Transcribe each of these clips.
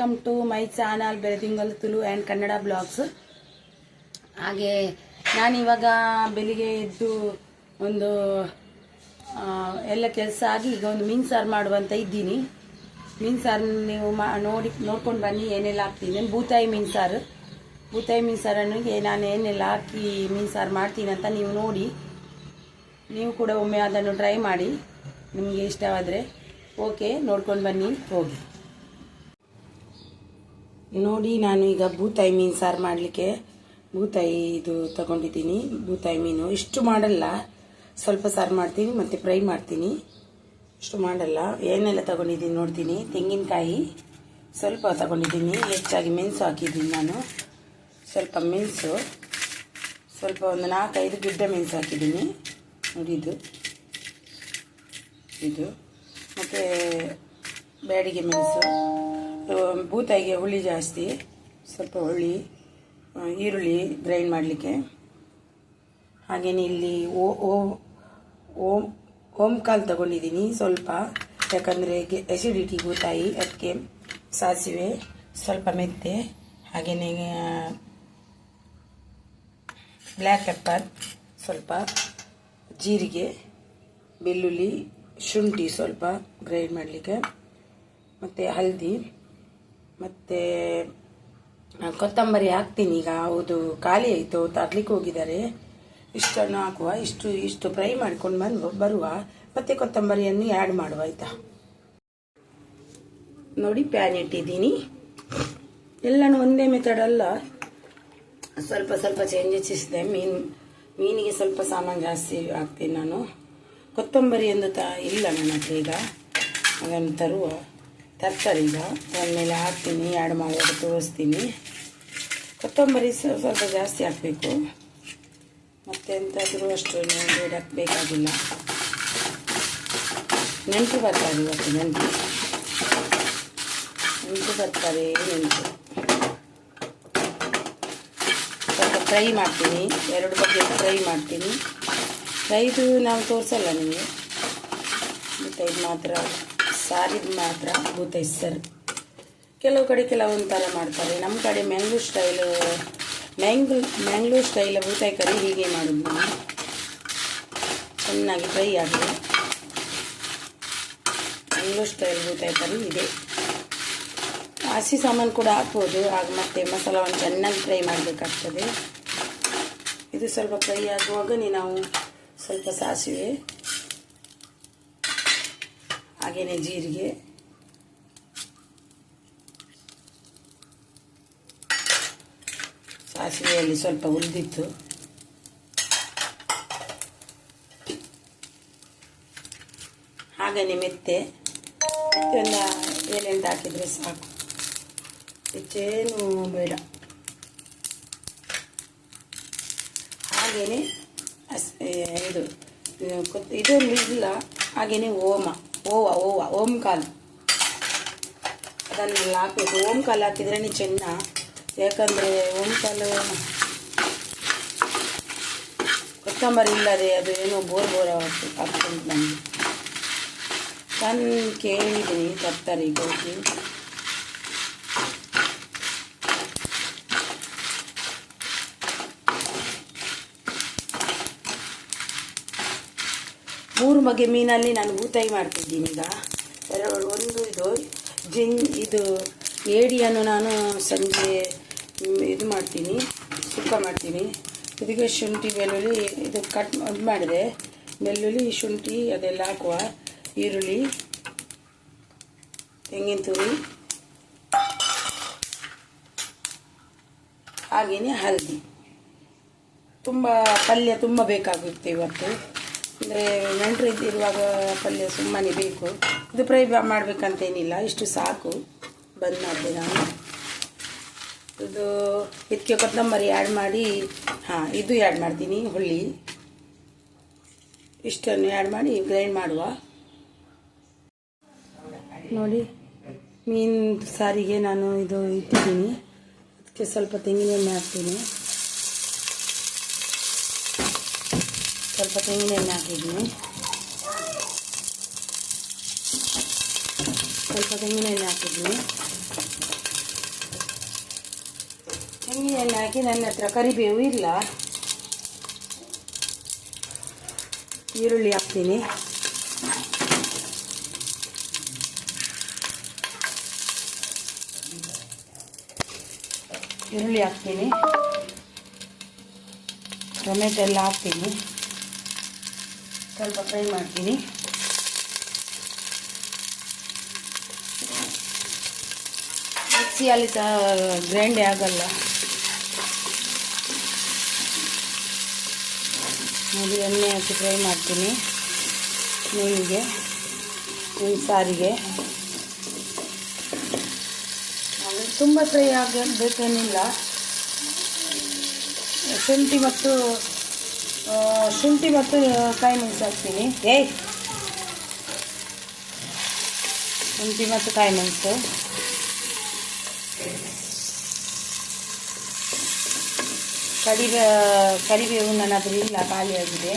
Welcome to my channel Beladingal Tulu and Kannada blogs ಹಾಗೆ ನಾನಿವಾಗ ಬೆಳಿಗ್ಗೆ ಎದ್ದು ಒಂದು ಎಲ್ಲ ಕೆಲಸ ಆಗಿ ಈಗ ಒಂದು ಮೀನು ಸಾರು ಮಾಡುವಂತ ಇದ್ದೀನಿ. ಮೀನು ಸಾರು ನೀವು ಮಾ, ನೋಡಿ, ನೋಡ್ಕೊಂಡು ಬನ್ನಿ ಏನೆಲ್ಲ ಹಾಕ್ತೀನಿ. ಬೂತಾಯಿ ಮೀನು ಸಾರು. ಬೂತಾಯಿ ಮೀನು ಸಾರನ್ನು ನಾನು ಏನೆಲ್ಲ ಹಾಕಿ ಮೀನು ಸಾರು ಮಾಡ್ತೀನಿ ಅಂತ ನೀವು ನೋಡಿ. ನೀವು ಕೂಡ ಒಮ್ಮೆ ಅದನ್ನು ಟ್ರೈ ಮಾಡಿ. ನಿಮಗೆ ಇಷ್ಟವಾದರೆ. ಓಕೆ ನೋಡ್ಕೊಂಡು ಬನ್ನಿ. ಹೋಗಿ. ನೋಡಿ, ನಾನು ಈಗ ಬೂತಾಯಿ ಮೀನು ಸಾರು ಮಾಡಲಿಕ್ಕೆ ಬೂತಾಯಿ ಇದು ತಗೊಂಡಿದ್ದೀನಿ ಬೂತಾಯಿ ಮೀನು. ಇಷ್ಟು ಮಾಡಲ್ಲ. ಸ್ವಲ್ಪ ಸಾರು ಮಾಡ್ತೀನಿ, ಮತ್ತು ಫ್ರೈ ಮಾಡ್ತೀನಿ. ಇಷ್ಟು ಮಾಡಲ್ಲ. ಏನೆಲ್ಲ ತಗೊಂಡಿದ್ದೀನಿ ನೋಡ್ತೀನಿ. ತೆಂಗಿನಕಾಯಿ ಸ್ವಲ್ಪ ತಗೊಂಡಿದ್ದೀನಿ. ಹೆಚ್ಚಾಗಿ ಮೆಣಸು ಹಾಕಿದ್ದೀನಿ ನಾನು. ಸ್ವಲ್ಪ ಮೆಣಸು. ಸ್ವಲ್ಪ ಒಂದು ನಾಲ್ಕೈದು ಗಿಡ್ಡ ಮೆಣಸು ಹಾಕಿದ್ದೀನಿ. ನೋಡಿ ಇದು. ಇದು. ಮತ್ತು, ಬ್ಯಾಡಿಗೆ ಮೆಣಸು. ಬೂತಾಯಿಗೆ ಹುಳಿ ಜಾಸ್ತಿ, ಸ್ವಲ್ಪ ಹುಳಿ ಈರುಳ್ಳಿ ಗ್ರೈಂಡ್ ಮಾಡಲಿಕ್ಕೆ. ಹಾಗೆಯೇ ಇಲ್ಲಿ ಓ ಓ ಓಮ್ ಓಮ್ ಕಾಲು ತಗೊಂಡಿದ್ದೀನಿ ಸ್ವಲ್ಪ. ಯಾಕಂದರೆ ಎಸಿಡಿಟಿ ಬೂತಾಯಿ ಅದಕ್ಕೆ ಸಾಸಿವೆ, ಸ್ವಲ್ಪ ಮೆಂತೆ ಹಾಗೆಯೇ ಬ್ಲ್ಯಾಕ್ ಪೆಪ್ಪರ್ ಸ್ವಲ್ಪ ಜೀರಿಗೆ, ಬೆಳ್ಳುಳ್ಳಿ, ಶುಂಠಿ ಸ್ವಲ್ಪ ಗ್ರೈಂಡ್ ಮಾಡಲಿಕ್ಕೆ. ಮತ್ತು ಹಲ್ದಿ. ಮತ್ತು ಕೊತ್ತಂಬರಿ ಹಾಕ್ತೀನಿ. ಈಗ ಹೌದು, ಖಾಲಿ ಆಯಿತು, ತರ್ಲಿಕ್ಕೆ ಹೋಗಿದ್ದಾರೆ. ಇಷ್ಟನ್ನು ಹಾಕುವ, ಇಷ್ಟು ಇಷ್ಟು ಫ್ರೈ ಮಾಡ್ಕೊಂಡು ಬಂದು, ಬರುವ. ಮತ್ತೆ ಕೊತ್ತಂಬರಿಯನ್ನು ಆ್ಯಡ್ ಮಾಡುವ, ಆಯಿತಾ? ನೋಡಿ ಪ್ಯಾನ್ ಇಟ್ಟಿದ್ದೀನಿ. ಎಲ್ಲನೂ ಒಂದೇ ಮೆಥಡ್ ಅಲ್ಲ. ಸ್ವಲ್ಪ ಸ್ವಲ್ಪ ಚೇಂಜ್ ಇದೆ ಮೀನು, ಮೀನಿಗೆ ಸ್ವಲ್ಪ ಸಾಮಾನು ಜಾಸ್ತಿ ಹಾಕ್ತೀನಿ ನಾನು. ಕೊತ್ತಂಬರಿ ಎಂದು ತ ಇಲ್ಲ ನನ್ನ ಹತ್ರ ಈಗ. ಅದನ್ನು ತರುವ. ತರ್ತಾರೆ ಈಗ. ಮೇಲೆ ಹಾಕ್ತೀನಿ ಆ್ಯಡ್ ಮಾಡುವಾಗ ತೋರಿಸ್ತೀನಿ. ಕೊತ್ತಂಬರಿ ಸ್ವ- ಸ್ವಲ್ಪ ಜಾಸ್ತಿ ಹಾಕಬೇಕು. ಮತ್ತೆ ಎಂತಾದರೂ ಅಷ್ಟು ಬೇಡ ಹಾಕಬೇಕಾಗಿಲ್ಲ. ನೆಂಟು ಬರ್ತಾರೆ ಇವತ್ತು, ನೆಂಟು. ನೆಂಟು ಬರ್ತಾರೆ ನೆಂಟು. ಸ್ವಲ್ಪ ಫ್ರೈ ಮಾಡ್ತೀನಿ. ಎರಡು ಬಗ್ಗೆ ಫ್ರೈ ಮಾಡ್ತೀನಿ. ಫ್ರೈದು ನಾವು ತೋರಿಸಲ್ಲ ನಿಮಗೆ. ಮತ್ತೆ ಇದು ಮಾತ್ರ. ಸಾರಿದು ಮಾತ್ರ ಬೂತೈ ಸರ್. ಕೆಲವು ಕಡೆ ಕೆಲವೊಂದು ಥರ ಮಾಡ್ತಾರೆ. ನಮ್ಮ ಕಡೆ ಮ್ಯಾಂಗ್ಳೂರ್ ಸ್ಟೈಲು, ಮ್ಯಾಂಗ್ಳೂ, ಮ್ಯಾಂಗ್ಳೂರ್ ಸ್ಟೈಲ್ ಬೂತಾಯಿ ಕರಿ ಹೀಗೆ ಮಾಡೋದು ನಾವು ಚೆನ್ನಾಗಿ ಫ್ರೈ ಆಗಲಿ ಮ್ಯಾಂಗ್ಳೂರ್ ಸ್ಟೈಲ್ ಬೂತಾಯಿ ಕರಿ ಇದೆ ಹಸಿ ಸಾಮಾನು ಕೂಡ ಹಾಕ್ಬೋದು, ಆಗ ಮತ್ತೆ ಮಸಾಲವನ್ನು ಚೆನ್ನಾಗಿ ಫ್ರೈ ಮಾಡಬೇಕಾಗ್ತದೆ. ಇದು ಸ್ವಲ್ಪ ಫ್ರೈ ಆಗುವಾಗ ನಾವು ಸ್ವಲ್ಪ ಸಾಸಿವೆ ಹಾಗೆಯೇ ಜೀರಿಗೆ. ಸಾಸಿವೆಯಲ್ಲಿ ಸ್ವಲ್ಪ ಉಳಿದಿತ್ತು. ಹಾಗೆಯೇ ಮೆತ್ತೆ. ಮೆತ್ತೆಲ್ಲ ಏಳೆಂಟು ಹಾಕಿದರೆ ಸಾಕು. ಹೆಚ್ಚೇನು ಬೇಡ. ಹಾಗೆಯೇ ಇದು ಕೊತ್- ಇದು ಇಲ್ಲ ಹಾಗೆಯೇ ಓಮ. ಓವ ಓವ ಕಾಲ್. ಅದನ್ನೆಲ್ಲ ಹಾಕಬೇಕು. ಓಂ ಹಾಕಿದ್ರೆ ಚೆನ್ನ. ಯಾಕಂದರೆ ಓಂ ಕಾಲು ಕೊತ್ತಂಬರಿ ಇಲ್ಲದೆ ಅದು ಏನೋ ಬೋರ್ ಬೋರ್ ಆಗ್ತು- ಆಗ್ತುಂಟು ನನಗೆ ನಾನು ಕೇಳಿದ್ದೀನಿ, ತರ್ತಾರೆ ಹೋಗಿ ಮೂರು ಬಗೆ ಮೀನಲ್ಲಿ ನಾನು ಊತಾಯಿ ಮಾಡ್ತಿದ್ದೀನಿ ಈಗ. ಎರಡು, ಒಂದು ಇದು, ಜಿನ್, ಇದು ಏಡಿಯನ್ನು ನಾನು ಸಂಜೆ ಇದು ಮಾಡ್ತೀನಿ, ಸುಕ್ಕ ಮಾಡ್ತೀನಿ. ಇದಕ್ಕೆ ಶುಂಠಿ, ಬೆಳ್ಳುಳ್ಳಿ, ಇದು ಕಟ್ ಇದು ಮಾಡಿದೆ. ಬೆಳ್ಳುಳ್ಳಿ, ಶುಂಠಿ, ಅದೆಲ್ಲ ಹಾಕುವ. ಈರುಳ್ಳಿ, ತೆಂಗಿನ ತುರಿ ಹಾಗೆಯೇ ಹಲ್ದಿ. ತುಂಬ ಪಲ್ಯ ತುಂಬ ಬೇಕಾಗುತ್ತೆ ಇವತ್ತು. ಅಂದರೆ ನೆಂಟರು ಇದ್ದಿರುವಾಗ ಪಲ್ಯ ಸುಮ್ಮನೆ ಬೇಕು. ಇದು ಫ್ರೈ ಮಾಡಬೇಕಂತೇನಿಲ್ಲ, ಇಷ್ಟು ಸಾಕು. ಬಂದ್ ಮಾಡಿದೆ ನಾನು. ಇದು ಇದಕ್ಕೆ ಕೊತ್ತಂಬರಿ ಆ್ಯಡ್ ಮಾಡಿ, ಹಾಂ, ಇದು ಆ್ಯಡ್ ಮಾಡ್ತೀನಿ, ಹುಳಿ. ಇಷ್ಟನ್ನು ಆ್ಯಡ್ ಮಾಡಿ ಗ್ರೈಂಡ್ ಮಾಡುವ. ನೋಡಿ, ಮೀನು ಸಾರಿಗೆ ನಾನು ಇದು ಇಟ್ಟಿದ್ದೀನಿ. ಅದಕ್ಕೆ ಸ್ವಲ್ಪ ತೆಂಗಿನೆಣ್ಣೆ ಹಾಕ್ತೀನಿ. ಸ್ವಲ್ಪ ತೆಂಗಿನೆಣ್ಣೆ ಹಾಕಿದ್ದೀನಿ ಸ್ವಲ್ಪ ತೆಂಗಿನೆಣ್ಣೆ ಹಾಕಿದ್ದೀನಿ ತೆಂಗಿನ ಎಣ್ಣೆ ಹಾಕಿ ನನ್ನ ಹತ್ರ ಕರಿಬೇವು ಇಲ್ಲ. ಈರುಳ್ಳಿ ಹಾಕ್ತೀನಿ. ಈರುಳ್ಳಿ ಹಾಕ್ತೀನಿ. ಟೊಮೆಟೊ ಎಲ್ಲ ಹಾಕ್ತೀನಿ. ಸ್ವಲ್ಪ ಫ್ರೈ ಮಾಡ್ತೀನಿ. ಮಿಕ್ಸಿಯಲ್ಲಿ ಸಹ ಗ್ರೈಂಡೇ ಆಗಲ್ಲ. ನೋಡಿ, ಎಣ್ಣೆ ಹಾಕಿ ಫ್ರೈ ಮಾಡ್ತೀನಿ. ಮೀನಿಗೆ, ಮೀನು ಸಾರಿಗೆ. ತುಂಬ ಫ್ರೈ ಆಗಬೇಕೇನಿಲ್ಲ. ಶುಂಠಿ ಮತ್ತು ಶುಂಠಿ ಮತ್ತು ಕಾಯಿ ಮೆಣಸು ಹಾಕ್ತೀನಿ. ಏಯ್! ಶುಂಠಿ ಮತ್ತು ಕಾಯಿ ಮೆಣಸು. ಕಡಿಬೆ ಕರಿಬೇವು ನನ್ನ ಹತ್ರ ಇಲ್ಲ ಖಾಲಿಯಾಗಿದೆ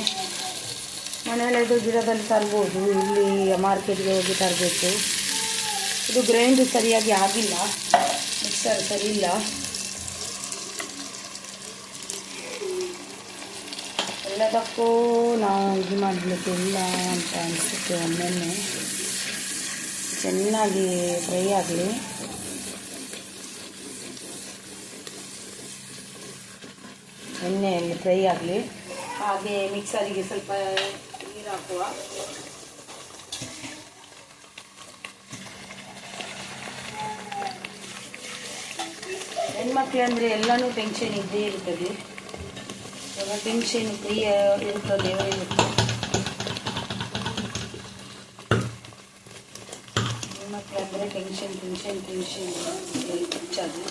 ಮನೆಯಲ್ಲಿದು ಗಿಡದಲ್ಲಿ ತರ್ಬೋದು, ಇಲ್ಲಿ ಮಾರ್ಕೆಟ್ಗೆ ಹೋಗಿ ತರಬೇಕು. ಇದು ಗ್ರೈಂಡ್ ಸರಿಯಾಗಿ ಆಗಿಲ್ಲ, ಮಿಕ್ಸರ್ ಸರಿ ಇಲ್ಲ. ಎಲ್ಲದಕ್ಕೂ ನಾವು ಇದು ಮಾಡಲಿಕ್ಕಿಲ್ಲ ಅಂತ ಅನಿಸುತ್ತೆ ಒಮ್ಮೊಮ್ಮೆ ಚೆನ್ನಾಗಿ ಫ್ರೈ ಆಗಲಿ. ಎಣ್ಣೆಯಲ್ಲಿ ಫ್ರೈ ಆಗಲಿ. ಹಾಗೆ ಮಿಕ್ಸರಿಗೆ ಸ್ವಲ್ಪ ನೀರು ಹಾಕುವ. ಹೆಣ್ಮಕ್ಳು ಅಂದರೆ ಎಲ್ಲನೂ ಟೆನ್ಷನ್ ಇದ್ದೇ ಇರ್ತದೆ. ಟೆನ್ಷನ್ ಫ್ರೀ ಇರ್ತದೆ ಇರುತ್ತೆ ಹೆಣ್ಮಕ್ಳು ಅಂದರೆ ಟೆನ್ಷನ್ ಟೆನ್ಷನ್ ಟೆನ್ಷನ್ ಹೆಚ್ಚಾಗಿ.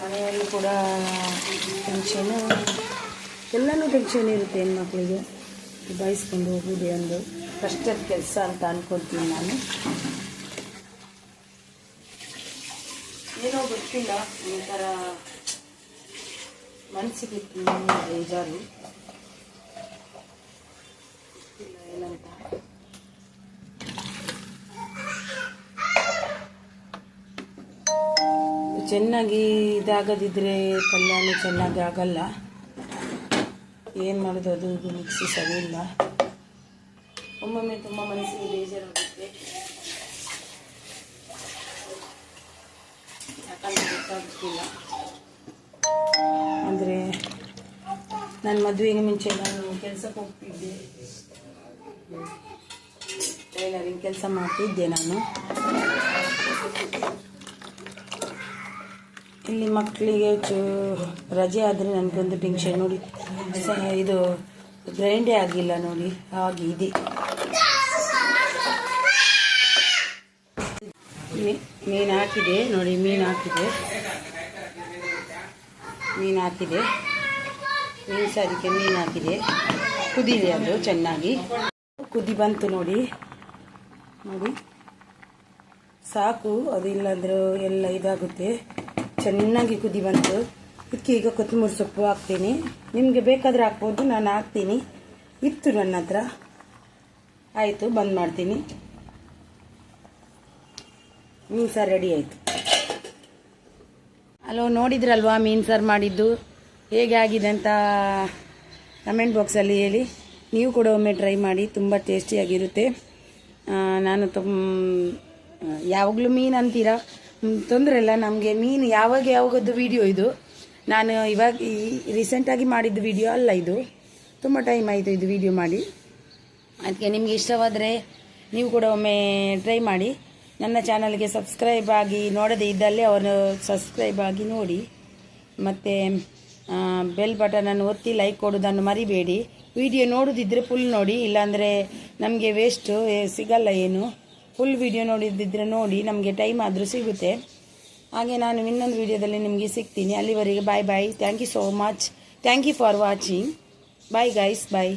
ಮನೆಯಲ್ಲಿ ಕೂಡ ಟೆನ್ಷನ್, ಎಲ್ಲನೂ ಟೆನ್ಷನ್ ಇರುತ್ತೆ ಹೆಣ್ಮಕ್ಳಿಗೆ. ಬಯಸ್ಕೊಂಡು ಹೋಗುವುದೇ ಒಂದು ಕಷ್ಟದ ಕೆಲಸ ಅಂತ ಅನ್ಕೊಳ್ತೀನಿ ನಾನು. ಏನೋ ಗೊತ್ತಿಲ್ಲ ಒಂಥರ ಮನಸ್ಸಿಗೆ ತುಂಬ ಬೇಜಾರು. ಏನಂತ ಚೆನ್ನಾಗಿ ಇದಾಗದಿದ್ದರೆ ಪಲ್ಯನೂ ಚೆನ್ನಾಗಿ ಆಗಲ್ಲ. ಏನು ಮಾಡೋದು ಅದು? ಇದು ಮಿಕ್ಸಿ ಸರಿ ಇಲ್ಲ. ಒಮ್ಮೊಮ್ಮೆ ತುಂಬ ಮನಸ್ಸಿಗೆ ಬೇಜಾರಾಗುತ್ತೆ. ಯಾಕಂದ್ರೆ ಗೊತ್ತಾಗ್ತಿಲ್ಲ ನನ್ನ ಮದುವೆಗೆ ಮುಂಚೆ ನಾನು ಕೆಲಸಕ್ಕೆ ಹೋಗ್ತಿದ್ದೆ. ಟೈಲರಿಂಗ್ ಕೆಲಸ ಮಾಡ್ತಿದ್ದೆ ನಾನು. ಇಲ್ಲಿ ಮಕ್ಕಳಿಗೆ ಚೂ ರಜೆ ಆದರೆ ನನಗೊಂದು ಟೆನ್ಷನ್ ನೋಡಿ. ಇದು ಗ್ರೈಂಡೇ ಆಗಿಲ್ಲ ನೋಡಿ, ಹಾಗೆ ಇದೆ. ಮೀನು ಹಾಕಿದೆ ನೋಡಿ, ಮೀನು ಹಾಕಿದೆ. ಮೀನು ಹಾಕಿದೆ. ಮೀನು ಅದಕ್ಕೆ ಮೀನು ಹಾಕಿದೆ ಕುದಿದೆ ಅದು ಚೆನ್ನಾಗಿ. ಕುದಿ ಬಂತು ನೋಡಿ. ನೋಡಿ. ಸಾಕು, ಅದು ಇಲ್ಲಾಂದ್ರೂ ಎಲ್ಲ ಇದಾಗುತ್ತೆ. ಚೆನ್ನಾಗಿ ಕುದಿ ಬಂತು. ಇದಕ್ಕೆ ಈಗ ಕೊತ್ತಂಬರಿ ಸೊಪ್ಪು ಹಾಕ್ತೀನಿ. ನಿಮಗೆ ಬೇಕಾದರೆ ಹಾಕ್ಬೋದು, ನಾನು ಹಾಕ್ತೀನಿ. ಇತ್ತು ನನ್ನ ಹತ್ರ. ಆಯಿತು, ಬಂದ್ ಮಾಡ್ತೀನಿ. ಮೀನು ಸಾರು ರೆಡಿ ಆಯಿತು. ಅಲೋ ನೋಡಿದ್ರಲ್ವಾ ಮೀನು ಸಾರು ಮಾಡಿದ್ದು? ಹೇಗೆ ಆಗಿದೆ ಅಂತ ಕಮೆಂಟ್ ಬಾಕ್ಸಲ್ಲಿ ಹೇಳಿ. ನೀವು ಕೂಡ ಒಮ್ಮೆ ಟ್ರೈ ಮಾಡಿ, ತುಂಬ ಟೇಸ್ಟಿಯಾಗಿರುತ್ತೆ ನಾನು ತುಂಬ ಯಾವಾಗಲೂ ಮೀನು ಅಂತೀರಾ? ತೊಂದರೆ ಇಲ್ಲ. ನಮಗೆ ಮೀನು ಯಾವಾಗ ಯಾವಾಗದ್ದು ವಿಡಿಯೋ ಇದು. ನಾನು ಇವಾಗ ಈ ರೀಸೆಂಟಾಗಿ ಮಾಡಿದ್ದು ವಿಡಿಯೋ ಅಲ್ಲ ಇದು. ತುಂಬ ಟೈಮ್ ಆಯಿತು ಇದು ವಿಡಿಯೋ ಮಾಡಿ. ಅದಕ್ಕೆ ನಿಮಗೆ ಇಷ್ಟವಾದರೆ ನೀವು ಕೂಡ ಒಮ್ಮೆ ಟ್ರೈ ಮಾಡಿ. ನನ್ನ ಚಾನಲ್ಗೆ ಸಬ್ಸ್ಕ್ರೈಬ್ ಆಗಿ ನೋಡದೇ ಇದ್ದಲ್ಲಿ ಅವರು ಸಬ್ಸ್ಕ್ರೈಬ್ ಆಗಿ ನೋಡಿ. ಮತ್ತು ಬೆಲ್ ಬಟನನ್ನು ಒತ್ತಿ ಲೈಕ್ ಕೊಡೋದನ್ನು ಮರಿಬೇಡಿ. ವಿಡಿಯೋ ನೋಡೋದಿದ್ದರೆ ಫುಲ್ ನೋಡಿ, ಇಲ್ಲಾಂದರೆ ನಮಗೆ ವೇಸ್ಟು ಸಿಗಲ್ಲ ಏನು. ಫುಲ್ ವಿಡಿಯೋ ನೋಡಿದ್ದಿದ್ರೆ ನೋಡಿ, ನಮಗೆ ಟೈಮ್ ಆದರೂ ಸಿಗುತ್ತೆ. ಹಾಗೆ ನಾನು ಇನ್ನೊಂದು ವಿಡಿಯೋದಲ್ಲಿ ನಿಮಗೆ ಸಿಗ್ತೀನಿ. ಅಲ್ಲಿವರೆಗೆ bye bye thank you so much thank you for watching bye guys bye